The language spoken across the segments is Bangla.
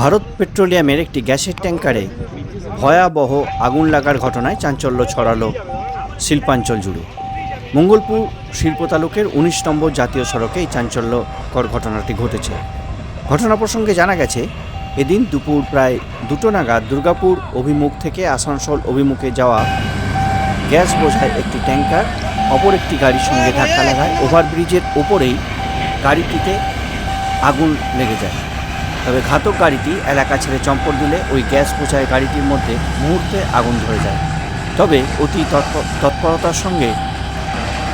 ভারত পেট্রোলিয়ামের একটি গ্যাসের ট্যাঙ্কারে ভয়াবহ আগুন লাগার ঘটনায় চাঞ্চল্য ছড়ালো শিল্পাঞ্চল জুড়ে। মঙ্গলপুর শিল্প তালুকের উনিশ নম্বর জাতীয় সড়কে এই চাঞ্চল্যকর ঘটনাটি ঘটেছে। ঘটনা প্রসঙ্গে জানা গেছে, এদিন দুপুর প্রায় দুটো নাগাদ দুর্গাপুর অভিমুখ থেকে আসানসোল অভিমুখে যাওয়া গ্যাস বোঝায় একটি ট্যাঙ্কার, অপর একটি গাড়ির সঙ্গে ধাক্কা লাগায়। ওভারব্রিজের ওপরেই গাড়িটিতে আগুন লেগে যায়। তবে ঘাতক গাড়িটি এলাকা ছেড়ে চম্পট দিলে ওই গ্যাস বোঝায় গাড়িটির মধ্যে মুহূর্তে আগুন ধরে যায়। তবে অতি তৎপ- তৎপরতার সঙ্গে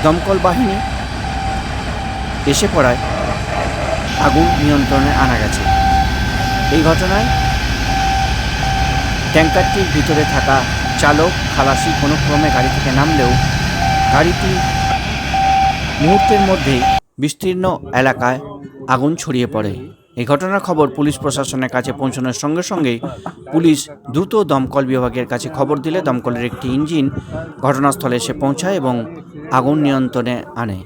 দমকল বাহিনী এসে পড়ায়, আগুন নিয়ন্ত্রণে আনা গেছে। এই ঘটনায় ট্যাঙ্কারটির ভিতরে থাকা চালক খালাসি কোনো ক্রমে গাড়ি থেকে নামলেও গাড়িটি মুহূর্তের মধ্যেই বিস্তীর্ণ এলাকায় আগুন ছড়িয়ে পড়ে। এই ঘটনার খবর পুলিশ প্রশাসনের কাছে পৌঁছানোর সঙ্গে সঙ্গে পুলিশ দ্রুত দমকল বিভাগের কাছে খবর দিলে দমকলের একটি ইঞ্জিন ঘটনাস্থলে এসে পৌঁছায় এবং আগুন নিয়ন্ত্রণে আনে।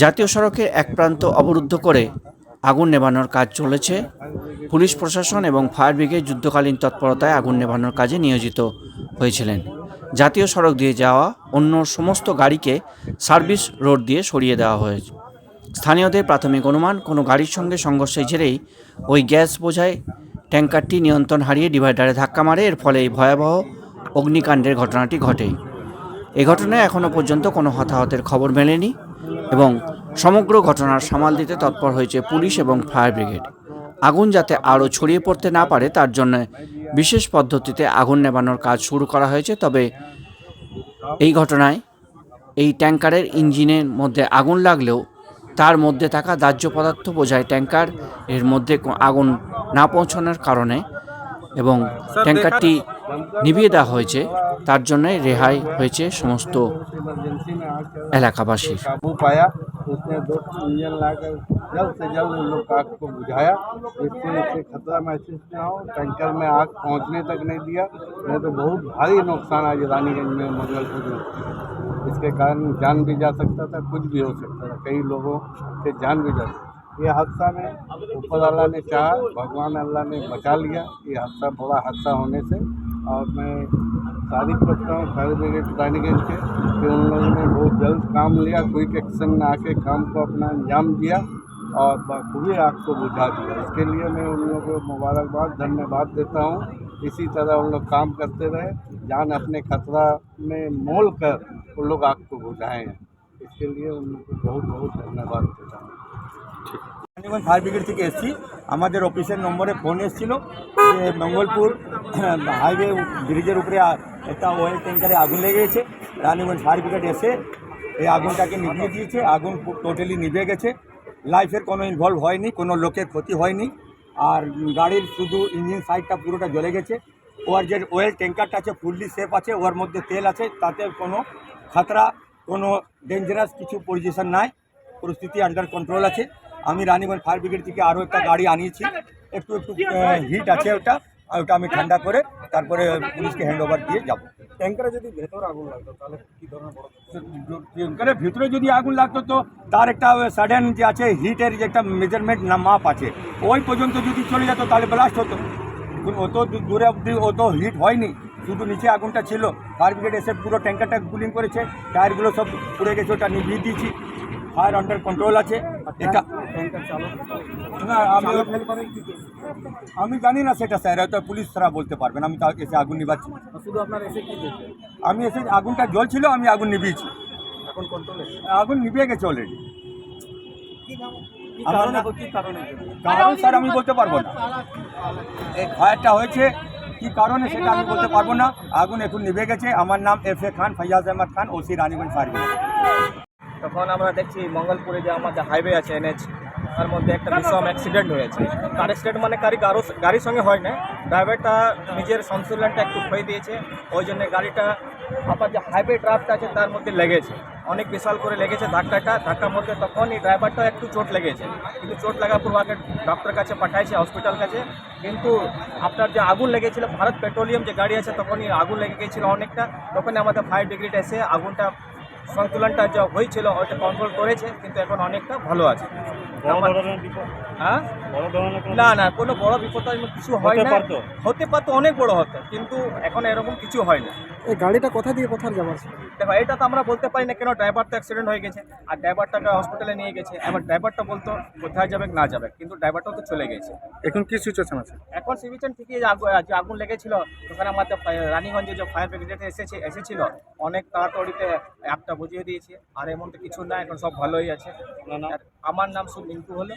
জাতীয় সড়কের এক প্রান্ত অবরুদ্ধ করে আগুন নেভানোর কাজ চলেছে। পুলিশ প্রশাসন এবং ফায়ার ব্রিগেড যুদ্ধকালীন তৎপরতায় আগুন নেভানোর কাজে নিয়োজিত হয়েছিলেন। জাতীয় সড়ক দিয়ে যাওয়া অন্য সমস্ত গাড়িকে সার্ভিস রোড দিয়ে সরিয়ে দেওয়া হয়েছে। স্থানীয়দের প্রাথমিক অনুমান, কোনো গাড়ির সঙ্গে সংঘর্ষের জেরেই ওই গ্যাস বোঝায় ট্যাঙ্কারটি নিয়ন্ত্রণ হারিয়ে ডিভাইডারে ধাক্কা মারে, এর ফলে এই ভয়াবহ অগ্নিকাণ্ডের ঘটনাটি ঘটে। এ ঘটনায় এখনও পর্যন্ত কোনো হতাহতের খবর মেলেনি এবং সমগ্র ঘটনার সামাল দিতে তৎপর হয়েছে পুলিশ এবং ফায়ার ব্রিগেড। আগুন যাতে আরও ছড়িয়ে পড়তে না পারে, তার জন্য বিশেষ পদ্ধতিতে আগুন নেভানোর কাজ শুরু করা হয়েছে। তবে এই ঘটনায় এই ট্যাঙ্কারের ইঞ্জিনের মধ্যে আগুন লাগলেও তার মধ্যে থাকা দাহ্য পদার্থ বোঝায় ট্যাঙ্কার এর মধ্যে আগুন না পৌঁছানোর কারণে এবং ট্যাঙ্কারটি নিভিয়ে দেওয়া হয়েছে। তার জন্যে রেহাই হয়েছে সমস্ত এলাকাবাসীর। काबू पाया उसने दो इंजन लाकर जल्द से जल्द उन लोग आग को बुझाया। जिससे इससे खतरा महसूस ना हो, टैंकर में आग पहुँचने तक नहीं दिया। नहीं तो बहुत भारी नुकसान आज रानीगंज में मंगलपुर में। इसके कारण जान भी जा सकता था, कुछ भी हो सकता था। कई लोगों से जान भी जा सकता ये हादसा में ऊपर अल्लाह ने चाहा, भगवान अल्लाह ने बचा लिया। ये हादसा बड़ा हादसा होने से, और मैं तारीफ़ करता हूँ फायर ब्रिगेड रानीगंज के कि उन लोगों ने बहुत जल्द काम लिया क्विक एक्शन में आके काम को अपना अंजाम दिया और बखूबी आग को बुझा दिया। इसके लिए मैं उन लोगों को मुबारकबाद, धन्यवाद देता हूँ। इसी तरह उन लोग काम करते रहे। जान अपने खतरा में मोल कर उन लोग आग को बुझाएँ इसके लिए उन लोग को बहुत बहुत धन्यवाद देता हूँ। রানীগঞ্জ ফায়ার ব্রিগেড থেকে এসেছি। আমাদের অফিসের নম্বরে ফোন এসেছিল যে মঙ্গলপুর হাইওয়ে ব্রিজের উপরে একটা ওয়েল ট্যাঙ্কারে আগুন লেগে গেছে। রানীগঞ্জ ফায়ার ব্রিগেড এসে এই আগুনটাকে নিভিয়ে দিয়েছে। আগুন টোটালি নিভে গেছে। লাইফের কোনো ইনভলভ হয়নি, কোনো লোকের ক্ষতি হয়নি। আর গাড়ির শুধু ইঞ্জিন সাইডটা পুরোটা জ্বলে গেছে। ওর যে ওয়েল ট্যাঙ্কারটা আছে ফুললি সেফ আছে, ওর মধ্যে তেল আছে, তাতে কোনো খাতরা, কোনো ডেঞ্জারাস কিছু পজিশন নাই। পরিস্থিতি আন্ডার কন্ট্রোল আছে। আমি রানীগঞ্জ ফায়ার ব্রিগেড থেকে আরও একটা গাড়ি আনিয়েছি। একটু একটু হিট আছে ওটা আর ওটা আমি ঠান্ডা করে তারপরে পুলিশকে হ্যান্ড ওভার দিয়ে যাব। ট্যাঙ্কারে যদি ভেতরে আগুন লাগতো তাহলে কি ধরনের বড় ট্যাঙ্কারের ভিতরে যদি আগুন লাগতো তো তার একটা সাডেন যে আছে হিটের যে একটা মেজারমেন্ট না মাপ আছে ওই পর্যন্ত যদি চলে যেত তাহলে ব্লাস্ট হতো। কিন্তু অত দূরে অবধি অত হিট হয়নি শুধু নিচে আগুনটা ছিল। ফায়ার ব্রিগেড এসে পুরো ট্যাঙ্কারটা কুলিং করেছে টায়ারগুলো সব পুড়ে গেছে ওটা নিভিয়ে দিয়েছি। ফায়ার আন্ডার কন্ট্রোল আছে। এটা না আমি আমি জানি না সেটা স্যার। হয়তো পুলিশ ছাড়া বলতে পারবেন আমি তো এসে আগুন নিভাচ্ছি। শুধু আপনার এসে কি আমি এসে আগুনটা জ্বলছিল আমি আগুন এখন কন্ট্রোলে আগুন নিভিয়ে গেছে অলরেডি কারণে স্যার আমি বলতে পারব না। এই ফায়ারটা হয়েছে। কি কারণে সেটা আমি বলতে পারব না। আগুন এখন নিভে গেছে। আমার নাম F A Khan Faiyaz Ahmed Khan OC Raniganj fire তখন আমরা দেখছি মঙ্গলপুরে যে আমাদের হাইওয়ে আছে এনএচ তার মধ্যে একটা ভীষণ অ্যাক্সিডেন্ট হয়েছে। কার অ্যাক্সিডেন্ট মানে কারি কারও গাড়ির সঙ্গে হয় না। ড্রাইভারটা নিজের সন্তুলনটা একটু ক্ষয়ে দিয়েছে, ওই জন্য গাড়িটা আবার যে হাইওয়ে ড্রাফট আছে, তার মধ্যে লেগেছে। অনেক বিশাল করে লেগেছে ধাক্কাটা। ধাক্কার মধ্যে তখন এই ড্রাইভারটা একটু চোট লেগেছে। কিন্তু চোট লাগার পর আগে ডক্টর কাছে পাঠাইছে হসপিটাল কাছে। কিন্তু আপনার যে আগুন লেগেছিল, ভারত পেট্রোলিয়াম যে গাড়ি আছে, তখনই আগুন লেগে গেছিল অনেকটা। তখনই আমাদের ফায়ার ব্রিগেড এসে আগুনটা সন্তুলনটা যা হয়েছিল ওইটা কন্ট্রোল করেছে কিন্তু এখন অনেকটা ভালো আছে। হ্যাঁ? না না কোনো বড় বিপদ কিছু হয় না। হতে পারতো অনেক বড় হতো কিন্তু এখন এরকম কিছু হয় না। এই গাড়িটা কোথা দিয়ে কোথায় যাবার ছিল? দেখো এটা তো আমরা বলতে পারি না কেন ড্রাইভার তো অ্যাক্সিডেন্ট হয়ে গেছে আর ড্রাইভারটাকে হসপিটালে নিয়ে গেছে। এবার ড্রাইভারটা বলতো কোথায় যাবে না যাবে কিন্তু ড্রাইভারটাও তো চলে গেছে। এখন কি সিচুয়েশন আছে? এখন সিভিশন ঠিকই যে আগুন যে আগুন লেগেছিল ওখানে আমাদের রানীগঞ্জে যে ফায়ার ব্রিগেড এসেছে এসেছিল অনেক তাড়াতাড়িতে একটা বুঝিয়ে দিয়েছে আর এমন তো কিছু না এখন সব ভালোই আছে। আমার নাম শুধু মিন্টু হলো।